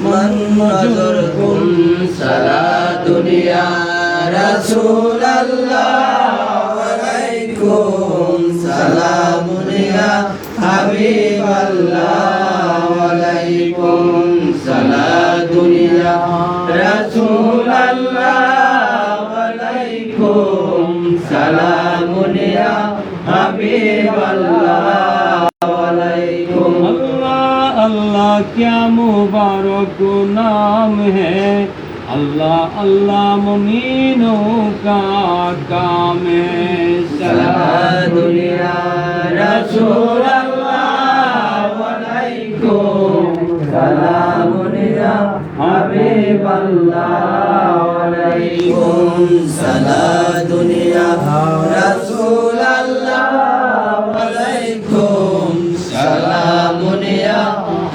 من نظركم صلاة يا رسول الله وعليكم سلام يا حبيب الله وعليكم صلاة يا رسول الله وعليكم سلام يا حبيب الله क्या मुबारक नाम है अल्लाह अल्लाह मुमीनों का काम है रसूल सलाम हबीब अल्लाह सला दुनिया रसूल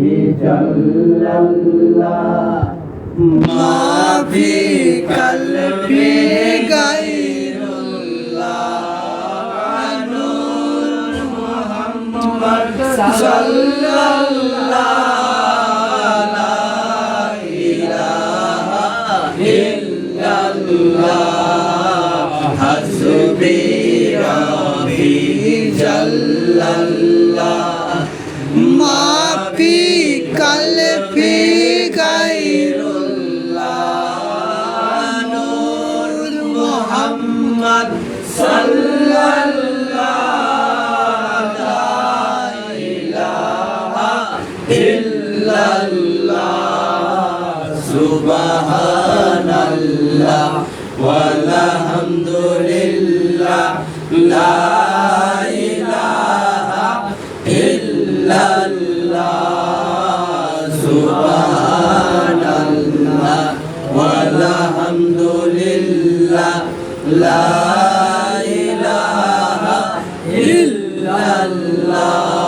جلاللہ ما بھی قلبی غیر اللہ نور محمد صلی اللہ لا illallah subhanallah walhamdulillah la ilaha illallah subhanallah walhamdulillah la ilaha illallah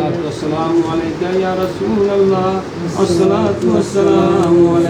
والصلاة والسلام عليك يا رسول الله والصلاة والسلام عليك